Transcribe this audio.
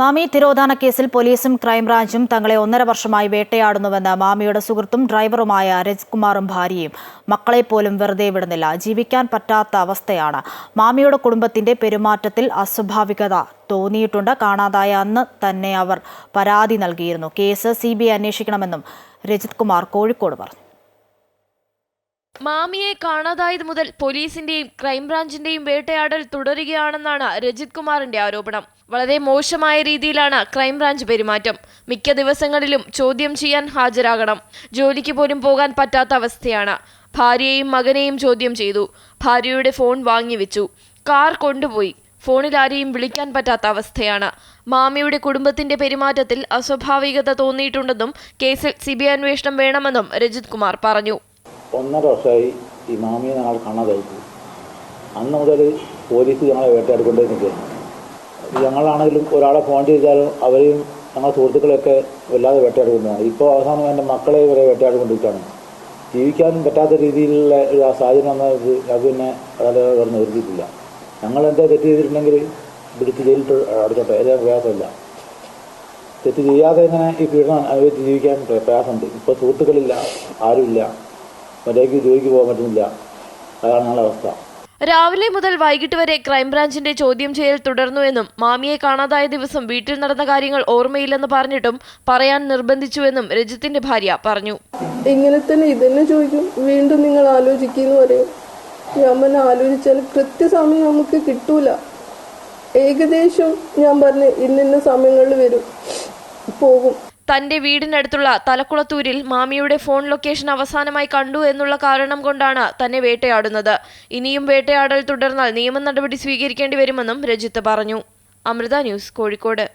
മാമി തിരോധാന കേസിൽ പോലീസും ക്രൈംബ്രാഞ്ചും തങ്ങളെ ഒന്നര വർഷമായി വേട്ടയാടുന്നുവെന്ന് മാമിയുടെ സുഹൃത്തും ഡ്രൈവറുമായ രജ്കുമാറും ഭാര്യയും മക്കളെ പോലും വെറുതെ വിടുന്നില്ല. ജീവിക്കാൻ പറ്റാത്ത അവസ്ഥയാണ്. മാമിയുടെ കുടുംബത്തിന്റെ പെരുമാറ്റത്തിൽ അസ്വാഭാവികത തോന്നിയിട്ടുണ്ട്. കാണാതായ അന്ന് തന്നെ അവർ പരാതി നൽകിയിരുന്നു. കേസ് സി ബി ഐ അന്വേഷിക്കണമെന്നും രജിത് കുമാർ കോഴിക്കോട് പറഞ്ഞു. മാമിയെ കാണാതായത് മുതൽ പോലീസിന്റെയും ക്രൈംബ്രാഞ്ചിന്റെയും വേട്ടയാടൽ തുടരുകയാണെന്നാണ് രജിത് കുമാറിന്റെ ആരോപണം. വളരെ മോശമായ രീതിയിലാണ് ക്രൈംബ്രാഞ്ച് പെരുമാറ്റം. മിക്ക ദിവസങ്ങളിലും ചോദ്യം ചെയ്യാൻ ഹാജരാകണം. ജോലിക്ക് പോലും പോകാൻ പറ്റാത്ത അവസ്ഥയാണ്. ഭാര്യയെയും മകനെയും ചോദ്യം ചെയ്തു. ഭാര്യയുടെ ഫോൺ വാങ്ങിവെച്ചു കാർ കൊണ്ടുപോയി. ഫോണിൽ ആരെയും വിളിക്കാൻ പറ്റാത്ത അവസ്ഥയാണ്. മാമിയുടെ കുടുംബത്തിന്റെ പെരുമാറ്റത്തിൽ അസ്വാഭാവികത തോന്നിയിട്ടുണ്ടെന്നും കേസിൽ സിബിഐ അന്വേഷണം വേണമെന്നും രജിത് കുമാർ പറഞ്ഞു. ഒന്നര വർഷമായി ഈ മാമിയെ ഞങ്ങൾ കാണാതായിപ്പോയി അന്ന് മുതൽ പോലീസ് ഞങ്ങളെ വേട്ടയാടിക്കൊണ്ടേ നിൽക്കുകയാണ് ഞങ്ങളാണെങ്കിലും ഒരാളെ ഫോൺ ചെയ്താലും അവരെയും ഞങ്ങളുടെ സുഹൃത്തുക്കളെയൊക്കെ വല്ലാതെ വേട്ടയാടിക്കൊണ്ടാണ് ഇപ്പോൾ അവസാനം എന്റെ മക്കളെ വരെ വേട്ടയാടിക്കൊണ്ടിരിക്കുകയാണ്. ജീവിക്കാനും പറ്റാത്ത രീതിയിലുള്ള ഒരു സാഹചര്യം വന്നത് അത് പിന്നെ അതായത് വേറെ നിർത്തിയിട്ടില്ല ഞങ്ങൾ എന്താ തെറ്റ് ചെയ്തിട്ടുണ്ടെങ്കിൽ പിടിച്ച് ജയിലിട്ട് അടച്ചോട്ടെ അതിന് പ്രയാസമില്ല. തെറ്റ് ചെയ്യാതെ ഇങ്ങനെ ഈ പീഡനം അനുഭവിച്ച് ജീവിക്കാൻ പ്ര- പ്രയാസമുണ്ട്. ഇപ്പോൾ സുഹൃത്തുക്കളില്ല ആരുമില്ല. മര്യാദയ്ക്ക് ജോലിക്ക് പോകാൻ പറ്റുന്നില്ല. അതാണ് ഞങ്ങളുടെ അവസ്ഥ. രാവിലെ മുതൽ വൈകിട്ട് വരെ ക്രൈംബ്രാഞ്ചിന്റെ ചോദ്യം ചെയ്യൽ തുടർന്നുവെന്നും മാമിയെ കാണാതായ ദിവസം വീട്ടിൽ നടന്ന കാര്യങ്ങൾ ഓർമ്മയില്ലെന്ന് പറഞ്ഞിട്ടും പറയാൻ നിർബന്ധിച്ചുവെന്നും രജിത്തിന്റെ ഭാര്യ പറഞ്ഞു. ഇങ്ങനെ തന്നെ ഇതന്നെ ചോദിക്കും. വീണ്ടും നിങ്ങൾ ആലോചിക്കുന്നു പറയും. ഞാൻ പറഞ്ഞ ആലോചിച്ചാൽ കൃത്യസമയം നമുക്ക് കിട്ടൂല. ഏകദേശം ഞാൻ പറഞ്ഞ ഇന്നിന്ന സമയങ്ങളിൽ വരും പോകും. തന്റെ വീടിനടുത്തുള്ള തലക്കുളത്തൂരിൽ മാമിയുടെ ഫോൺ ലൊക്കേഷൻ അവസാനമായി കണ്ടു എന്നുള്ള കാരണം കൊണ്ടാണ് തന്നെ വേട്ടയാടുന്നത്. ഇനിയും വേട്ടയാടൽ തുടർന്നാൽ നിയമ നടപടി സ്വീകരിക്കേണ്ടി വരുമെന്നും രജിത്ത് പറഞ്ഞു. അമൃത ന്യൂസ് കോഴിക്കോട്.